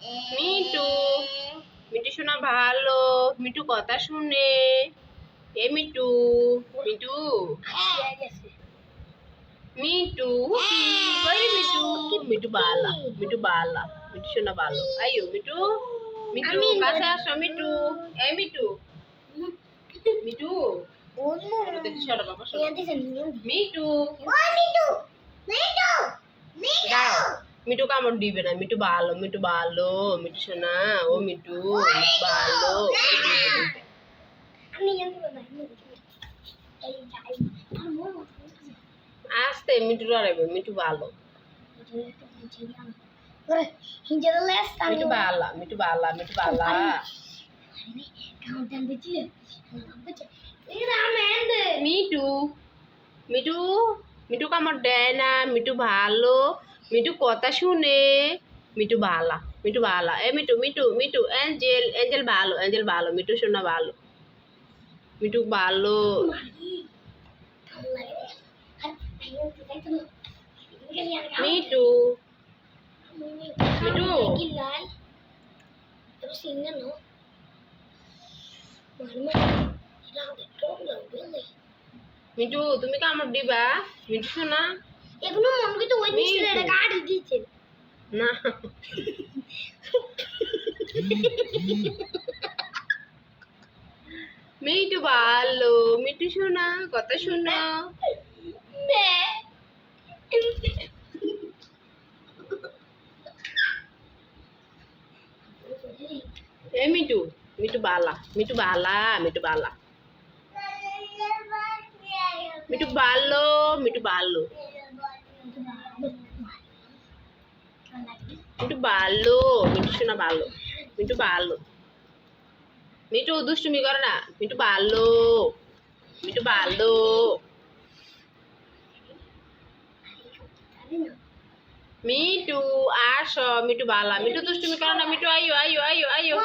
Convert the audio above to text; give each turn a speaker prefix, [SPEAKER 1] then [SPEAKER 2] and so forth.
[SPEAKER 1] Me too me too শোনা ভালো মিটু কথা শুনে। এ মিটু মিটু মিটু কই মিটু মিটু বালা মিটু বালা মিটু শোনা ভালো। আইও মিটু মিটু কাছে আসো মিটু এই মিটু মিটু মিটু মিটু মিটু কামড় দিবে না? মিটু ভালো মিটু ভালো মিটু শোনা ও মিটু ভালো আস্তে মিটু লড়াইবে মিটু ভালো। মিটু বালা মিটু বালা মিটু বালা মিটু মিটু কামড় দেয় না? মিটু ভালো। মিটু কথা শুনে মিটু বালা মিটু বালা এ মিটু মিটু মিটু এঞ্জেল এঞ্জেল ভালো এঞ্জেল ভালো মিটু শোনা ভালো মিটু ভালো মিটু মিটু মিটু তুমি কামড় দিবা মিটু শোনা
[SPEAKER 2] এখনও মনে ওই ছেলেটা কাটি দিয়েছে
[SPEAKER 1] না মিটু ভালো। মিটু শোনা কথা শোনা। এ মিটু মিটু বালা মিটু বালা মিটু বালা। মিটু ভালো মিটু ভালো মিটু ভালো মিটু শোনা ভালো মিটু ভালো মিটু দুষ্টুমি করে না মিটু ভালো মিটু ভালো মিটু আসো মিটু বালা মিটু দুষ্টুমি করে না মিটু আইও আইও আইও আইও